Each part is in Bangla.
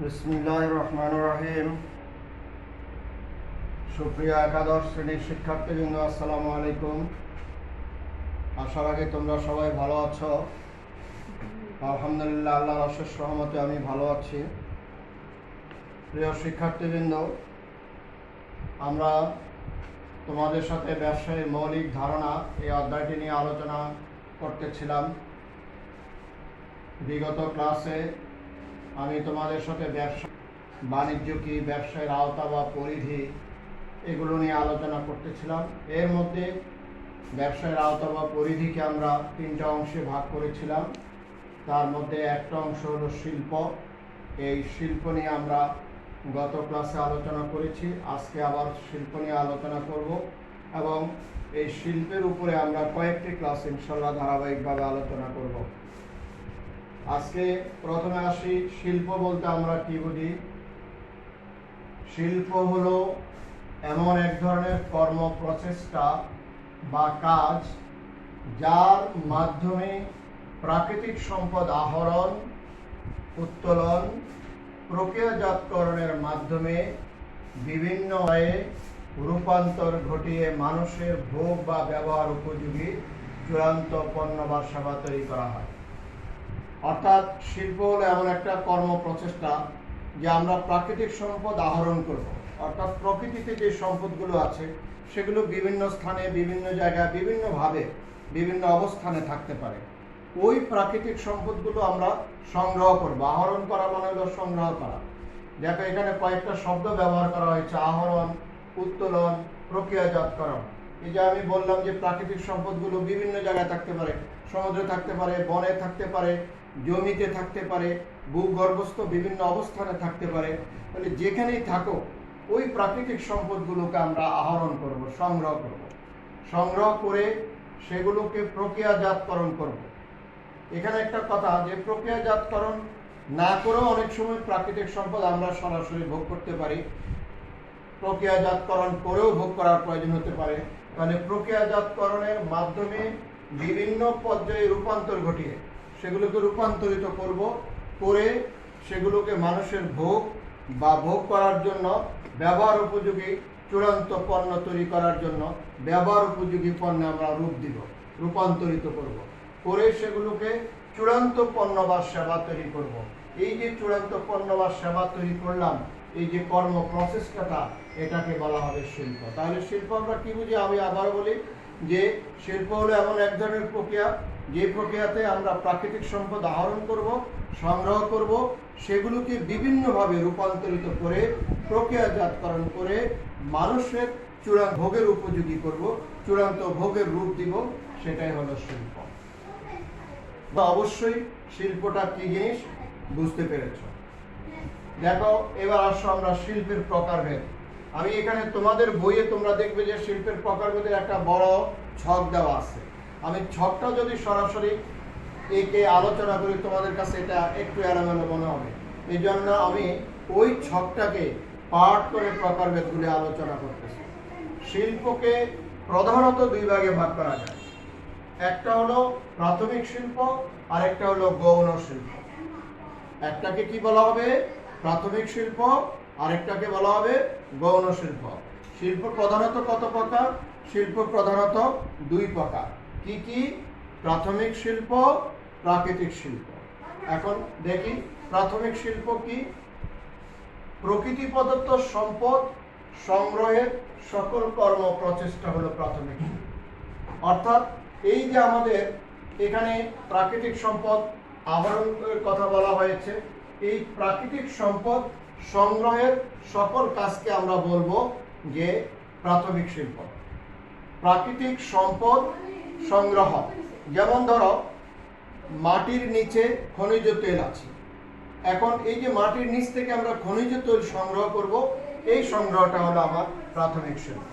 বিসমিল্লাহ রহমান রহিম। সুপ্রিয় একাদশ শ্রেণির শিক্ষার্থীবৃন্দ, আসসালামু আলাইকুম। আশা রাখি তোমরা সবাই ভালো আছো। আলহামদুলিল্লাহ, আল্লাহর অশেষ রহমতে আমি ভালো আছি। প্রিয় শিক্ষার্থীবৃন্দ, আমরা তোমাদের সাথে ব্যবসায়ের মৌলিক ধারণা এই অধ্যায়টি নিয়ে আলোচনা করতেছিলাম। বিগত ক্লাসে আমি তোমাদের সাথে ব্যবসা, বাণিজ্য কি, ব্যবসায়ের আওতা বা পরিধি, এগুলো নিয়ে আলোচনা করতেছিলাম। এর মধ্যে ব্যবসায়ের আওতা বা পরিধিকে আমরা তিনটা অংশে ভাগ করেছিলাম। তার মধ্যে একটা অংশ হলো শিল্প। এই শিল্প নিয়ে আমরা গত ক্লাসে আলোচনা করেছি। আজকে আবার শিল্প নিয়ে আলোচনা করব এবং এই শিল্পের উপরে আমরা কয়েকটি ক্লাস ইনশাল্লাহ ধারাবাহিকভাবে আলোচনা করব। আজকে প্রথমে আসি, শিল্প বলতে আমরা কি বুঝি? শিল্প হলো এমন এক ধরনের কর্ম প্রচেষ্টা বা কাজ যার মাধ্যমে প্রাকৃতিক সম্পদ আহরণ, উত্তোলন, প্রক্রিয়াজাতকরণের মাধ্যমে বিভিন্ন রূপান্তর ঘটিয়ে মানুষের ভোগ বা ব্যবহার উপযোগী চূড়ান্ত পণ্য বা সেবা তৈরি করা হয়। অর্থাৎ শিল্প হলো এমন একটা কর্ম প্রচেষ্টা যে আমরা প্রাকৃতিক সম্পদ আহরণ করব। অর্থাৎ প্রকৃতিতে যে সম্পদগুলো আছে, সেগুলো বিভিন্ন স্থানে, বিভিন্ন জায়গায়, বিভিন্নভাবে, বিভিন্ন অবস্থানে থাকতে পারে। ওই প্রাকৃতিক সম্পদগুলো আমরা সংগ্রহ করব। আহরণ করা মানে হলো সংগ্রহ করা। দেখো, এখানে কয়েকটা শব্দ ব্যবহার করা হয়েছে। আহরণ, উত্তোলন, প্রক্রিয়াজাতকরণ। এই যে আমি বললাম যে প্রাকৃতিক সম্পদগুলো বিভিন্ন জায়গায় থাকতে পারে। সমুদ্রে থাকতে পারে, বনে থাকতে পারে জমিতে থাকতে পারে, ভূগর্ভস্থ বিভিন্ন অবস্থানে থাকতে পারে, তাহলে যেখানেই থাকো ওই প্রাকৃতিক সম্পদগুলোকে আমরা আহরণ করব, সংগ্রহ করব। সংগ্রহ করে সেগুলোকে প্রক্রিয়াজাতকরণ করব। এখানে একটা কথা যে প্রক্রিয়াজাতকরণ না করেও অনেক সময় প্রাকৃতিক সম্পদ আমরা সরাসরি ভোগ করতে পারি। প্রক্রিয়াজাতকরণ করেও ভোগ করার প্রয়োজন হতে পারে। মানে প্রক্রিয়াজাতকরণের মাধ্যমে বিভিন্ন পর্যায়ে রূপান্তর ঘটিয়ে সেগুলোকে রূপান্তরিত করব করে সেগুলোকে মানুষের ভোগ বা ভোগ করার জন্য ব্যবহার উপযোগী চূড়ান্ত পণ্য তৈরি করার জন্য ব্যবহার উপযোগী পণ্য আমরা রূপ দিব, রূপান্তরিত করব। করে সেগুলোকে চূড়ান্ত পণ্য বা সেবা তৈরি করব। এই যে চূড়ান্ত পণ্য বা সেবা তৈরি করলাম, এই যে কর্ম প্রসেসটা, এটাকে বলা হবে শিল্প। তাহলে শিল্প আমরা কি বুঝি? আমি আবার বলি যে শিল্প হলো এমন এক ধরনের প্রক্রিয়া যে প্রক্রিয়াতে আমরা প্রাকৃতিক সম্পদ আহরণ করব, সংগ্রহ করব, সেগুলোকে বিভিন্নভাবে রূপান্তরিত করে, প্রক্রিয়াজাতকরণ করে মানুষের চূড়ান্ত ভোগের উপযোগী করব, চূড়ান্ত ভোগের রূপ দিব, সেটাই হলো শিল্প। বা অবশ্যই শিল্পটা কি জিনিস? বুঝতে পেরেছ। দেখো, এবার আসো আমরা শিল্পের প্রকারভেদ। আমি এখানে তোমাদের বইয়ে তোমরা দেখবে যে শিল্পের প্রকারভেদের একটা বড় ছক দেওয়া আছে। আমি ছকটা যদি সরাসরি একে আলোচনা করি, তোমাদের কাছে এটা একটু এলোমেলো মনে হবে। এই জন্য আমি ওই ছকটাকে পাঠ করে প্রকারভেদগুলি আলোচনা করতেছি। শিল্পকে প্রধানত দুই ভাগে ভাগ করা যায়। একটা হলো প্রাথমিক শিল্প আর একটা হলো গৌণ শিল্প। একটাকে কি বলা হবে? প্রাথমিক শিল্প, আরেকটাকে বলা হবে গৌণ শিল্প। শিল্প প্রধানত কত প্রকার? শিল্প প্রধানত দুই প্রকার। কি কি? প্রাথমিক শিল্প, প্রাকৃতিক শিল্প। এখন দেখি, প্রাথমিক শিল্প কি? প্রকৃতি প্রদত্ত সম্পদ সংগ্রহের সকল কর্ম প্রচেষ্টা হলো প্রাথমিক অর্থাৎ এই যে আমাদের এখানে প্রাকৃতিক সম্পদ আহরণের কথা বলা হয়েছে, এই প্রাকৃতিক সম্পদ সংগ্রহের সকল কাজকে আমরা বলব যে প্রাথমিক শিল্প। প্রাকৃতিক সম্পদ সংগ্রহ। যেমন ধরো, মাটির নিচে খনিজ তেল আছে। এখন এই যে মাটির নিচ থেকে আমরা খনিজ তেল সংগ্রহ করব, এই সংগ্রহটা হলো আমার প্রাথমিক শিল্প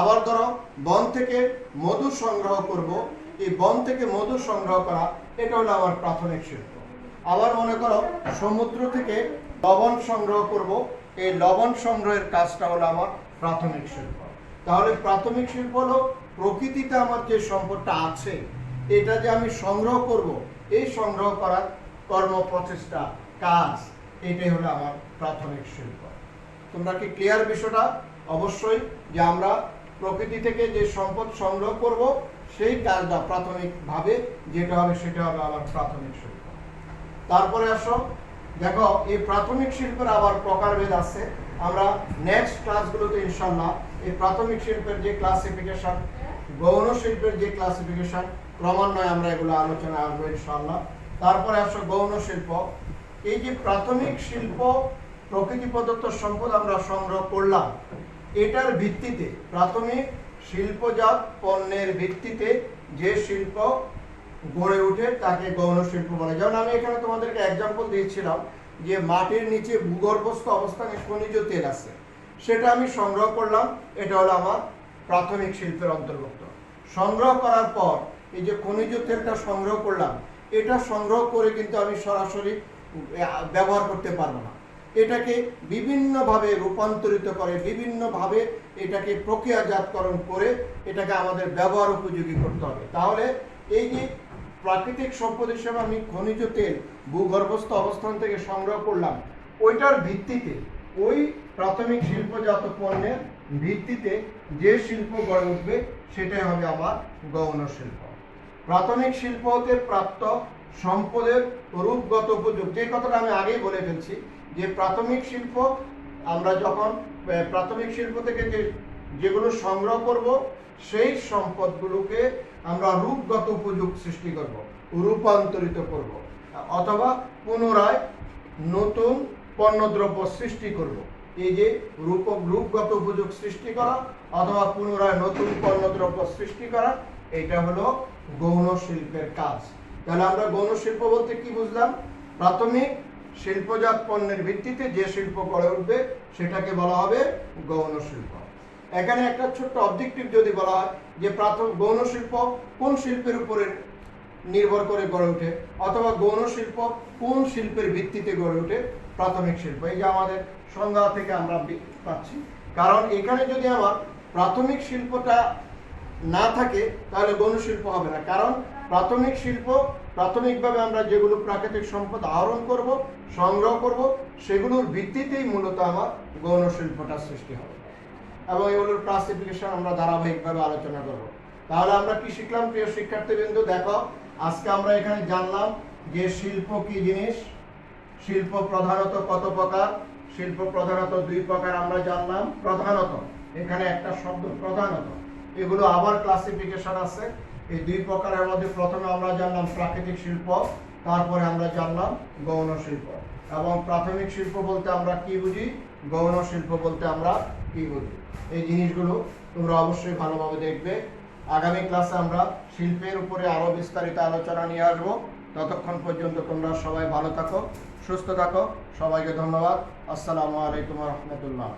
আবার ধরো, বন থেকে মধু সংগ্রহ করব, এই বন থেকে মধু সংগ্রহ করা, এটা হলো আমার প্রাথমিক শিল্প আবার মনে করো, সমুদ্র থেকে লবণ সংগ্রহ করব, এই লবণ সংগ্রহের কাজটা হলো আমার প্রাথমিক শিল্প তাহলে প্রাথমিক শিল্প হলো প্রকৃতিতে আমার যে সম্পদটা আছে, এটা যে আমি সংগ্রহ করব, এই সংগ্রহ করার কর্ম প্রচেষ্টা, কাজ, এটাই হলো আমার প্রাথমিক শিল্প। তোমরা কি ক্লিয়ার বিষয়টা? অবশ্যই যে আমরা প্রকৃতি থেকে যে সম্পদ সংগ্রহ করব, সেই কাজটা প্রাথমিকভাবে যেটা হবে, সেটা হবে আমার প্রাথমিক শিল্প। তারপরে আসো, দেখো, এই প্রাথমিক শিল্পের আবার প্রকারভেদ আছে। আমরা নেক্সট ক্লাসগুলোতে ইনশাল্লাহ এই প্রাথমিক শিল্পের যে ক্লাসিফিকেশন গৌণ শিল্পের যে ক্লাসিফিকেশন ক্রমান্বয়ে আমরা এগুলো আলোচনা আসব ইনশাল্লাহ তারপরে আসো গৌণ শিল্প। এই যে প্রাথমিক শিল্প, প্রকৃতি প্রদত্ত সম্পদ আমরা সংগ্রহ করলাম, এটার ভিত্তিতে, প্রাথমিক শিল্পজাত পণ্যের ভিত্তিতে যে শিল্প গড়ে ওঠে, তাকে গৌণ শিল্প বলে। যেমন আমি এখানে তোমাদেরকে এক্সাম্পল দিয়েছিলাম যে মাটির নিচে ভূগর্ভস্থ অবস্থানে খনিজ তেল আছে, সেটা আমি সংগ্রহ করলাম, এটা হলো আমার প্রাথমিক শিল্পের অন্তর্ভুক্ত। সংগ্রহ করার পর এই যে খনিজ তেলটা সংগ্রহ করলাম, এটা সংগ্রহ করে কিন্তু আমি সরাসরি ব্যবহার করতে পারব না। এটাকে বিভিন্নভাবে রূপান্তরিত করে, বিভিন্নভাবে এটাকে প্রক্রিয়াজাতকরণ করে এটাকে আমাদের ব্যবহার উপযোগী করতে হবে। তাহলে এই যে প্রাকৃতিক সম্পদ হিসেবে আমি খনিজ তেল, ভূগর্ভস্থ অবস্থান থেকে সংগ্রহ করলাম, ওইটার ভিত্তিতে ওই প্রাথমিক শিল্পজাত পণ্যের ভিত্তিতে যে শিল্প গড়ে উঠবে, সেটাই হবে আমার গৌণ শিল্প। প্রাথমিক শিল্প হতে প্রাপ্ত সম্পদের রূপগত উপযোগ যে কথাটা আমি আগেই বলে ফেলছি, যে প্রাথমিক শিল্প, আমরা যখন প্রাথমিক শিল্প থেকে যে, যেগুলো সংগ্রহ করব, সেই সম্পদগুলোকে আমরা রূপগত উপযোগ সৃষ্টি করব, রূপান্তরিত করব। অথবা পুনরায় নতুন পণ্যদ্রব্য সৃষ্টি করব। এই যে রূপ, রূপগত উপযোগ সৃষ্টি করা অথবা পুনরায় নতুন পণ্যদ্রব্য সৃষ্টি করা, এটা হলো গৌণ শিল্পের কাজ। তাহলে আমরা গৌণ শিল্প বলতে কি বুঝলাম? প্রাথমিক শিল্পজাত পণ্যের ভিত্তিতে যে শিল্প গড়ে উঠবে, সেটাকে বলা হবে গৌণ শিল্প। এখানে একটা ছোট্ট অবজেক্টিভ যদি বলা হয়, যে প্রাথমিক গৌণ শিল্প কোন শিল্পের উপরে নির্ভর করে গড়ে ওঠে, অথবা গৌণ শিল্প কোন শিল্পের ভিত্তিতে গড়ে ওঠে প্রাথমিক শিল্প। এই যে আমাদের সংজ্ঞা থেকে আমরা পাচ্ছি। কারণ এখানে যদি আমার প্রাথমিক শিল্পটা না থাকে, তাহলে গৌণ শিল্প হবে না। কারণ প্রাথমিক শিল্প, প্রাথমিকভাবে আমরা যেগুলো প্রাকৃতিক সম্পদ আহরণ করব, সংগ্রহ করব, সেগুলোর ভিত্তিতেই মূলত আমার গৌণ শিল্পটা সৃষ্টি হবে। এবং এগুলোর ক্লাসিফিকেশন আমরা ধারাবাহিকভাবে আলোচনা করব। তাহলে আমরা কি শিখলাম, প্রিয় শিক্ষার্থীবৃন্দ? দেখো, আজকে আমরা এখানে জানলাম যে শিল্প কি জিনিস? শিল্প প্রধানত কত প্রকার? শিল্প প্রধানত দুই প্রকার আমরা জানলাম। প্রধানত, এখানে একটা শব্দ প্রধানত। এগুলো আবার ক্লাসিফিকেশন আছে। এই দুই প্রকারের মধ্যে প্রথমে আমরা জানলাম প্রাকৃতিক শিল্প, তারপরে আমরা জানলাম গৌণ শিল্প। এবং প্রাথমিক শিল্প বলতে আমরা কি বুঝি? গৌণ শিল্প বলতে আমরা কি বুঝি? এই জিনিসগুলো তোমরা অবশ্যই ভালোভাবে দেখবে। আগামী ক্লাসে আমরা শিল্পের উপরে আরও বিস্তারিত আলোচনা নিয়ে আসব। ততক্ষণ পর্যন্ত তোমরা সবাই ভালো থাকো সুস্থ থাকো সবাইকে ধন্যবাদ। আসসালামু আলাইকুম রহমতুল্লাহ।